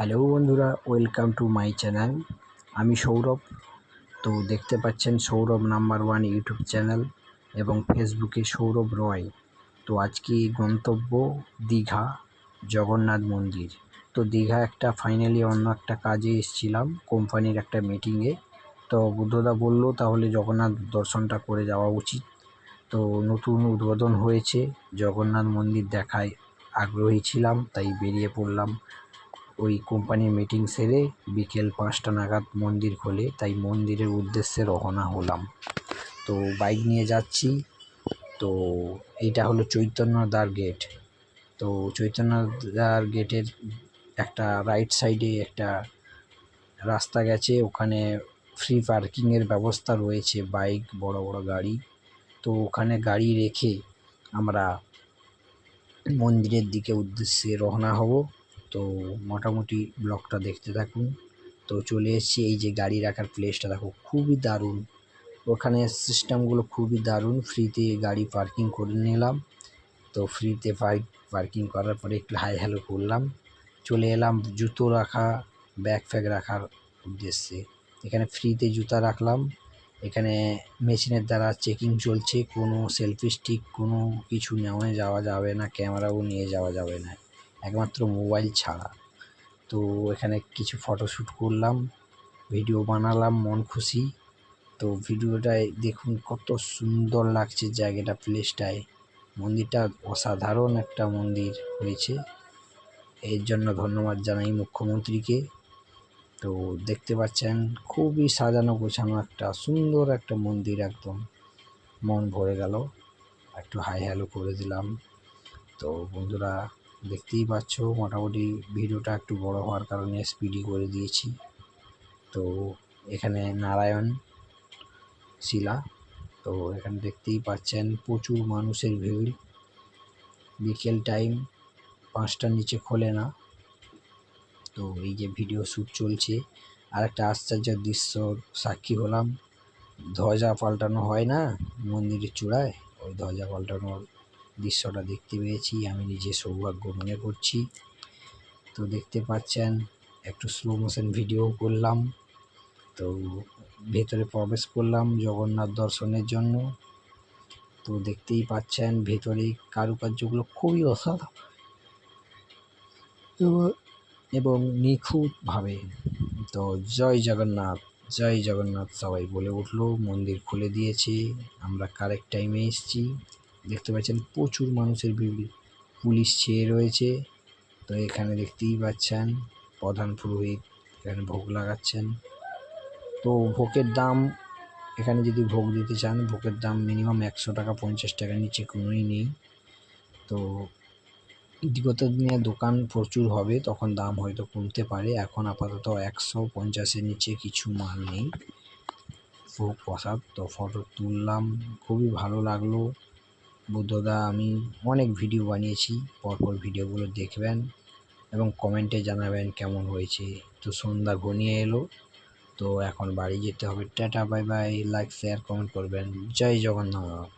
Hello বন্ধুরা, welcome to my channel. আমি সৌরভ। তো দেখতে পাচ্ছেন Sourav number one YouTube channel এবং ফেসবুকে সৌরভ রয়। তো আজকে গন্তব্য দীঘা, জগন্নাথ মন্দির। তো দীঘা একটা ফাইনালি অন্য একটা কাজে এসেছিলাম, কোম্পানির একটা মিটিংয়ে তো বুদ্ধদা বলল, তাহলে জগন্নাথ দর্শনটা করে যাওয়া উচিত। তো নতুন উদ্বোধন হয়েছে, জগন্নাথ মন্দির দেখায় আগ্রহী ছিলাম, তাই বেরিয়ে পড়লাম ওই কোম্পানির মিটিং সেরে বিকেল পাঁচটা নাগাদ মন্দির খোলে, তাই মন্দিরের উদ্দেশ্যে রওনা হলাম। তো বাইক নিয়ে যাচ্ছি। তো এইটা হলো চৈতন্যদ্বার গেট তো চৈতন্যদ্বার গেটের একটা রাইট সাইডে একটা রাস্তা গেছে। ওখানে ফ্রি পার্কিংয়ের ব্যবস্থা রয়েছে বাইক বড় বড় গাড়ি। তো ওখানে গাড়ি রেখে আমরা মন্দিরের দিকে উদ্দেশ্যে রওনা হব। তো মোটামুটি ব্লগটা দেখতে থাকুন। তো চলে এসেছি এই যে গাড়ি রাখার প্লেসটা দেখো, খুবই দারুণ। ওখানে সিস্টেমগুলো খুবই দারুণ। ফ্রিতে গাড়ি পার্কিং করে নিলাম। তো ফ্রিতে পার্কিং করার পরে একটু হাই হ্যালো করলাম। চলে এলাম, জুতো রাখা ব্যাগ ফ্যাগ রাখার উদ্দেশ্যে। এখানে ফ্রিতে জুতা রাখলাম। এখানে মেশিনের দ্বারা চেকিং চলছে। কোনো সেলফি স্টিক কোনো কিছু নেওয়া যাওয়া যাবে না, ক্যামেরাও নিয়ে যাওয়া যাবে না। একমাত্র মোবাইল ছাড়া। তো এখানে কিছু ফটোশ্যুট করলাম ভিডিও বানালাম, মন খুশি। তো ভিডিওটায় দেখুন কত সুন্দর লাগছে জায়গাটা প্লেসটায় মন্দিরটা অসাধারণ একটা মন্দির হয়েছে। এর জন্য ধন্যবাদ জানাই মুখ্যমন্ত্রীকে। তো দেখতে পাচ্ছেন, খুবই সাজানো গোছানো একটা, সুন্দর একটা মন্দির একদম। মন ভরে গেল। একটু হাই হ্যালো করে দিলাম। তো বন্ধুরা দেখতেই পাচ্ছ, মোটামুটি ভিডিওটা একটু বড় হওয়ার কারণে স্পিডি করে দিয়েছি। তো এখানে নারায়ণ, শিলা, তো এখানে দেখতেই পাচ্ছেন প্রচুর মানুষের ভিড়। বিকেল টাইম পাঁচটার নিচে খোলে না। তো এই যে ভিডিও শ্যুট চলছে আর একটা আশ্চর্য দৃশ্য, সাক্ষী হলাম। ধ্বজা পাল্টানো হয় না মন্দিরের চূড়ায়? ওই ধ্বজা পাল্টানোর দৃশ্যটা দেখতে পেয়েছি, আমি নিজে সৌভাগ্য মনে করছি। তো দেখতে পাচ্ছেন, একটু স্লো মোশন ভিডিও করলাম। তো ভেতরে প্রবেশ করলাম জগন্নাথ দর্শনের জন্য। তো দেখতেই পাচ্ছেন, ভেতরে কারুকার্যগুলো খুবই অসাধারণ। এবং নিখুঁতভাবে, তো জয় জগন্নাথ জয় জগন্নাথ সবাই বলে উঠল, মন্দির খুলে দিয়েছে, আমরা কারেক্ট টাইমে এসেছি। দেখতে পাচ্ছেন প্রচুর মানুষের ভিড়। পুলিশ চেয়ে রয়েছে। তো এখানে দেখতেই পাচ্ছেন প্রধান পুরোহিত এখানে ভোগ লাগাচ্ছেন। তো ভোগের দাম এখানে যদি ভোগ দিতে চান, ভোগের দাম মিনিমাম একশো টাকা পঞ্চাশ টাকার নিচে কোনোই নেই। তো বিগত দিনে দোকান প্রচুর হবে, তখন দাম হয়তো কমতে পারে। এখন আপাতত একশো পঞ্চাশের নিচে কিছু মাল নেই। ভোগ প্রসাদ তো ফটো তুললাম, খুবই ভালো লাগল। বুদ্ধদা আমি অনেক ভিডিও বানিয়েছি, পরপর ভিডিওগুলো দেখবেন এবং কমেন্টে জানাবেন কেমন হয়েছে। তো সন্ধ্যা ঘনিয়ে এলো, তো এখন বাড়ি যেতে হবে। Tata bye bye like share comment করবেন। জয় জগন্নাথ।